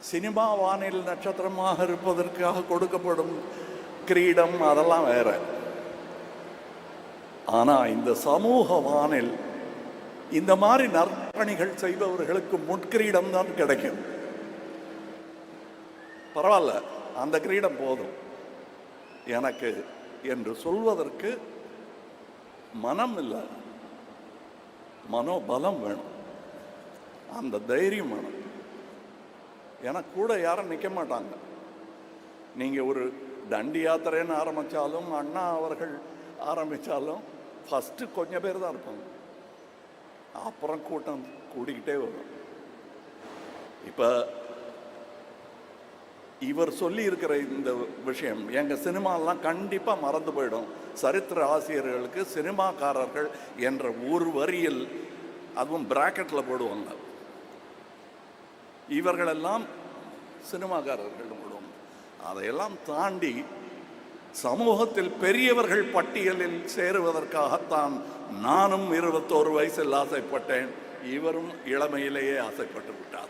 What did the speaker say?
Cinema வானில் நட்சத்திரமாக இருப்பதற்காக கொடுக்கப்படும் கிரீடம் அதெல்லாம் வேற. ஆனா இந்த சமூக வானில் இந்த மாதிரி நற்பணிகள் செய்பவர்களுக்கு முட்கிரீடம் தான் கிடைக்கும். பரவாயில்ல அந்த கிரீடம் போதும். எனக்கு என்று சொல்வதற்கு மனம் இல்லை. மனோபலம் வேணும். அந்த தைரியம் வேணும். ஏன்னா கூட யாரும் நிற்க மாட்டாங்க. நீங்கள் ஒரு தண்டி யாத்திரைன்னு ஆரம்பித்தாலும் அண்ணா அவர்கள் ஆரம்பித்தாலும் ஃபஸ்ட்டு கொஞ்சம் பேர் தான் இருப்பாங்க. அப்புறம் கூட்டம் கூடிக்கிட்டே வரும். இப்போ இவர் சொல்லி இருக்கிற இந்த விஷயம் எங்கள் சினிமாலாம் கண்டிப்பாக மறந்து போயிடும். சரித்திர ஆசிரியர்களுக்கு சினிமாக்காரர்கள் என்ற ஒரு வரியில் அதுவும் பிராக்கெட்டில் போடுவாங்க. இவர்களெல்லாம் சினிமாக்காரர்கள் போடுவாங்க அதையெல்லாம் தாண்டி சமூகத்தில் பெரியவர்கள் பட்டியலில் சேருவதற்காகத்தான் நானும் இருபத்தோரு வயசில் ஆசைப்பட்டேன். இவரும் இளமையிலேயே ஆசைப்பட்டு விட்டார்.